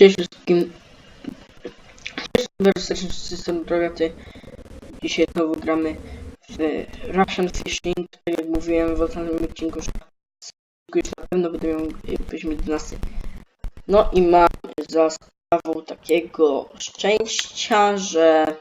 Cześć wszystkim. Cześć serdecznie system drogaty. Dzisiaj znowu gramy w Russian Fishing. Tak jak mówiłem w ostatnim odcinku, że już na pewno będę miał poziom 11. No i mam za sprawą takiego szczęścia, że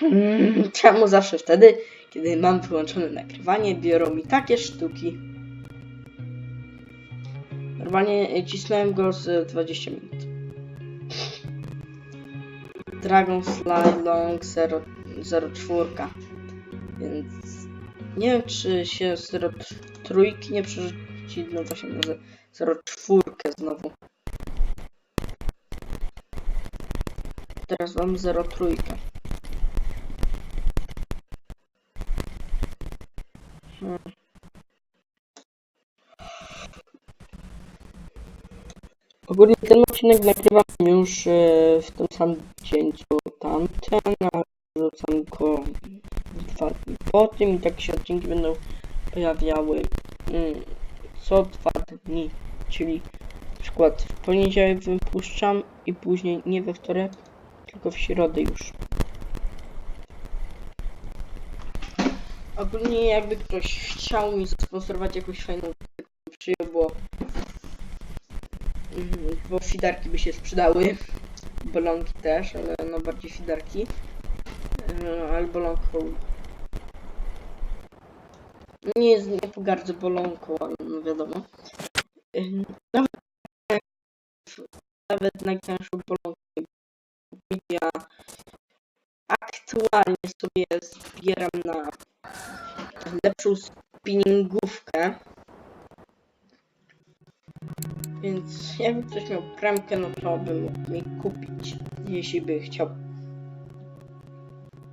Hmm, czemu zawsze wtedy, kiedy mam wyłączone nagrywanie, biorą mi takie sztuki. Normalnie cisnąłem go z 20 minut. Dragonfly Long 0, 04. Więc nie wiem, czy się 03 nie przerzuci, no właśnie na 04 znowu. Teraz mam 03. Ogólnie ten odcinek nagrywam już e, w tym samym dzień co tamten, a wrzucam go dwa dni po tym i takie się odcinki będą pojawiały mm, co dwa dni, czyli na przykład w poniedziałek wypuszczam i później nie we wtorek, tylko w środę już. Ogólnie jakby ktoś chciał mi zasponsorować jakąś fajną przyjął, bo bo fidarki by się sprzedały. Bolonki też, ale no bardziej fidarki. E, Ale bolonką. Nie jest, nie pogardzę bolonką, ale no wiadomo. E, Nawet, nawet najtańszą bolonkę. Ja aktualnie sobie zbieram na lepszą spinningówkę. Więc jakby ktoś miał premkę, no to by mógł mi kupić, jeśli by chciał.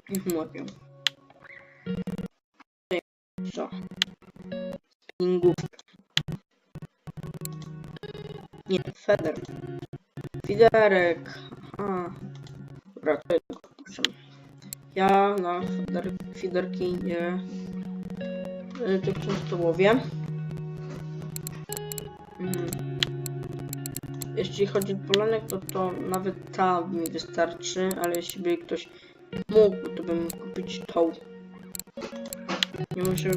Mówią. Co? Spinningówka. Nie, feder. Fiderek. Aha. Dobra, to puszczam. Ja na fider, fiderki nie... y, Tak często łowię. Jeśli chodzi o polanek, to, to nawet ta mi wystarczy, ale jeśli by ktoś mógł, to bym kupić tą. Nie muszę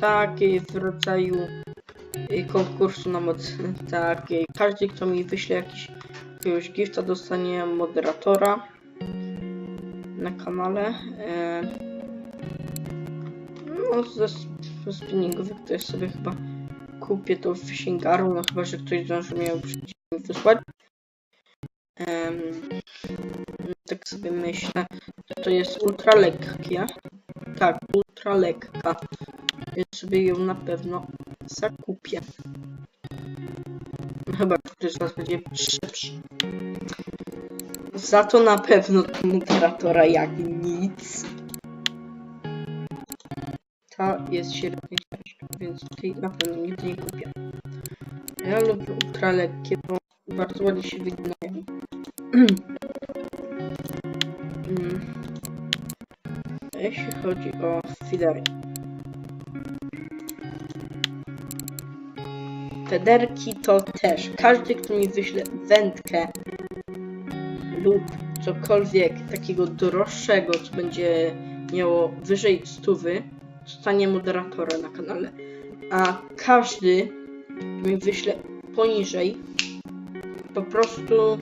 takiej w rodzaju y, konkursu na moc takiej. Każdy, kto mi wyśle jakiś, jakiegoś gifta, dostanie moderatora na kanale. E, no, ze, ze spinningówek to jest sobie chyba kupię to w Fishingaru, no chyba, że ktoś zdąży mnie uprzedzić mi wysłać. Em, tak sobie myślę, to jest ultra lekkie. Tak, ultra lekka. Więc sobie ją na pewno zakupię. No chyba, ktoś z nas będzie szybszy. Za to na pewno moderatora jak nic. Ta jest średniej ciężka, więc tej na pewno nigdy nie kupię. Ja lubię ultra lekkie, bo bardzo ładnie się. A Jeśli chodzi o fidery. Federki to też. Każdy, kto mi wyśle wędkę lub cokolwiek takiego droższego, co będzie miało wyżej stówy, zostanie moderatorem na kanale. A każdy, kto mi wyśle poniżej, po prostu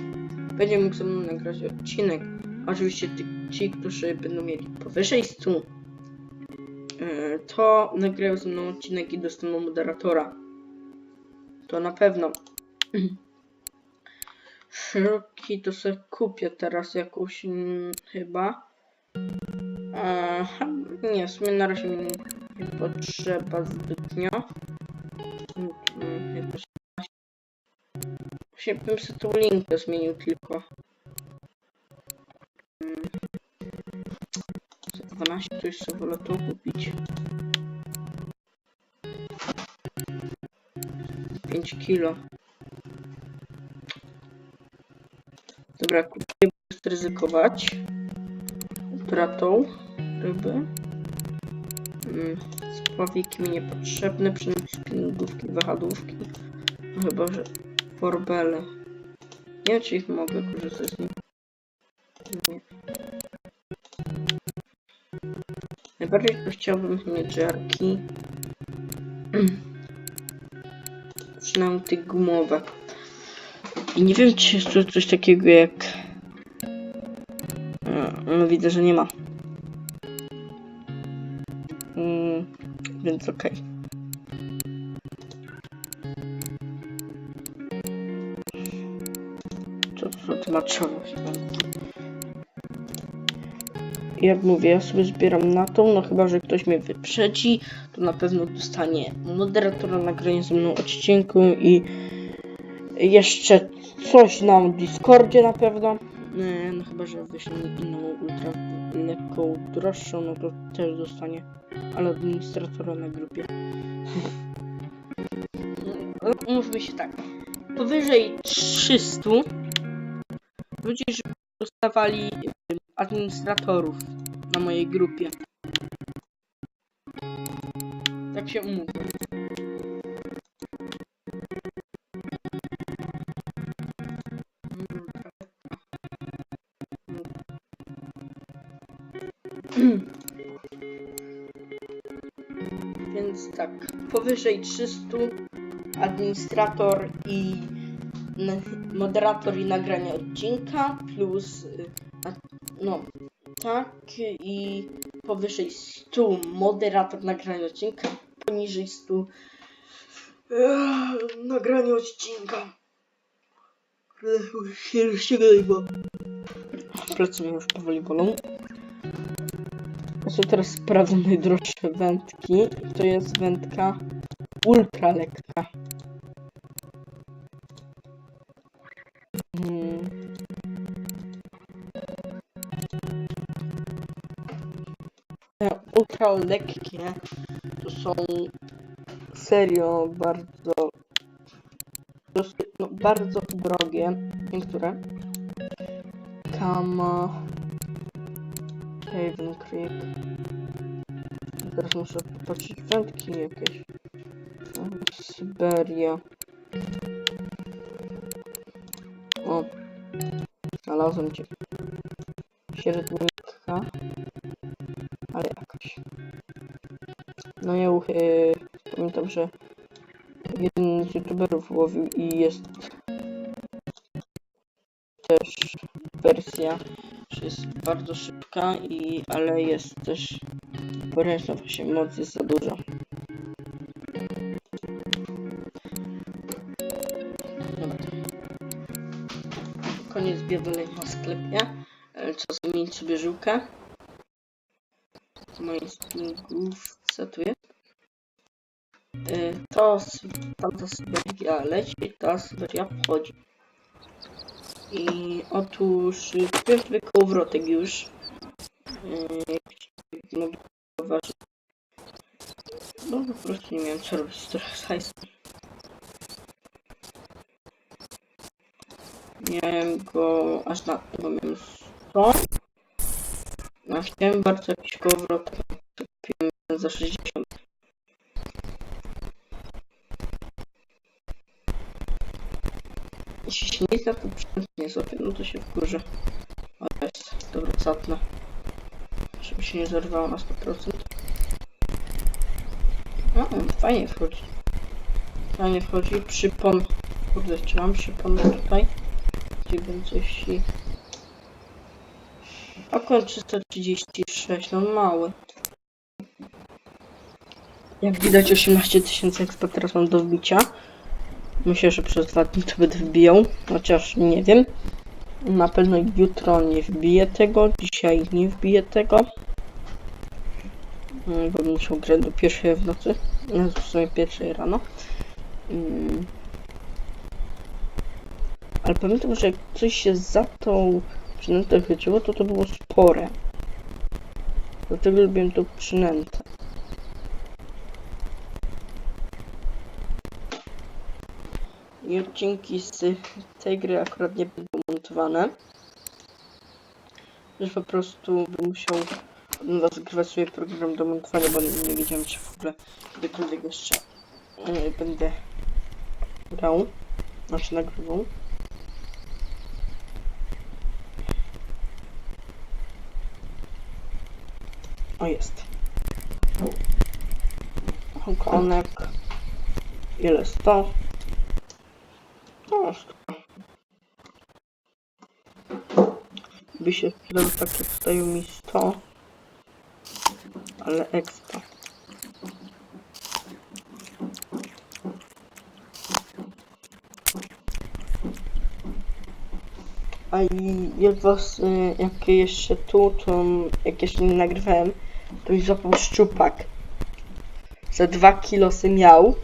będzie mógł ze mną nagrać odcinek. Oczywiście ci, którzy będą mieli powyżej 100, yy, to nagrają ze mną odcinek i dostaną moderatora. To na pewno. Szeroki to sobie kupię teraz jakąś mm, chyba. Eee, nie, w sumie na razie mi nie potrzeba zbytnio. Właśnie bym sobie tą linkę zmienił tylko. Mm. Za 12 to jeszcze wolę to kupić. 5 kilo. Dobra, kupię, ryzykować. Utratą ryby. Mm, Spławiki mi niepotrzebne, przynajmniej spinningówki, wahadłówki. No chyba, że forbele. Nie wiem, czy ich mogę korzystać z nich. Nie. Najbardziej chciałbym mieć żarki. Przynajmniej te gumowe. I nie wiem, czy jest tu coś takiego jak... No widzę, że nie ma. Mm, więc okej. Co tłumaczowo się Jak mówię, ja sobie zbieram na tą, no chyba, że ktoś mnie wyprzedzi, to na pewno dostanie moderatora nagrania ze mną odcinku i jeszcze coś na Discordzie na pewno. E, No chyba, że wyślę inną ultra lekką, droższą, no to też dostanie, ale administratora na grupie. No, Umówmy się tak, powyżej 300 ludzi, żeby dostawali administratorów na mojej grupie. Tak się umówmy. Więc tak, powyżej 300 administrator i moderator i nagranie odcinka plus y, no tak i powyżej 100 moderator nagrania odcinka poniżej 100 Eee, nagranie odcinka się się grywa. Plecy już powoli bolą. Sobie teraz sprawdzam najdroższe wędki. To jest wędka ultra lekka. Ultra lekkie to są serio bardzo dosyć, no, bardzo drogie niektóre. Kama Haven Creek Teraz muszę popatrzeć wędki jakieś. Syberia. O, znalazłem cię. Średnika. No ja yy, pamiętam, że jeden z youtuberów łowił i jest też wersja, że jest bardzo szybka i ale jest też poręczna właśnie moc jest za duża. Koniec biedolej na sklepie. Czas zmienić sobie żyłkę. Z moich spingów setuje. To s- tamta Syberia leci, ta Syberia wchodzi. I otóż pierwszy kołowrotek już. Yy, jak mogę zauważyć. No po prostu nie miałem co robić z trochę hajsu. Miałem go aż na bo miałem 100. A chciałem bardzo jakiś kołowrotek. Za 60. Jeśli się nie zda, to przynajmniej sobie, no to się wkurzę. O jest, dobra, capnę. Żeby się nie zerwało na 100%. A, fajnie wchodzi. Fajnie wchodzi. Przypon. Kurde, mam przypon tutaj? Gdzie bym coś i... Około 336, no mały. Jak widać 18 tysięcy expa teraz mam do wbicia. Myślę, że przez dwa dni to będę wbijał, chociaż nie wiem. Na pewno jutro nie wbiję tego, dzisiaj nie wbiję tego. Mm, Bo musiał grać do pierwszej w nocy, no, w sumie pierwszej rano. Mm. Ale pamiętam, że jak coś się za tą przynętę chwyciło, to to było spore. Dlatego lubiłem tą przynętę. i odcinki z tej gry akurat nie będą montowane. Że po prostu bym musiał od nowa zgrywać sobie program do montowania, bo nie wiedziałem czy w ogóle kiedykolwiek jeszcze e, będę grał, znaczy nagrywał. O jest. Hongkonek. Ile? 100? By się przydał takie dostają mi 100. Ale ekstra. A i jak was, y, jak jeszcze tu, to jak jeszcze nie nagrywałem, to mi złapał szczupak. Za dwa kilosy miał.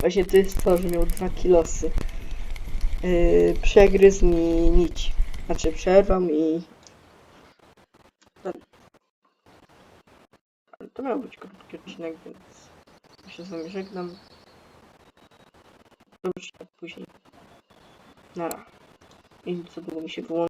Właśnie to jest to, że miał dwa kilosy. Yy, przegryzł mi nić. Znaczy przerwał mi... Ten. Ale to miał być krótki odcinek, więc się z wami żegnam. Zobaczymy później. Nara. I co długo mi się wyłączy.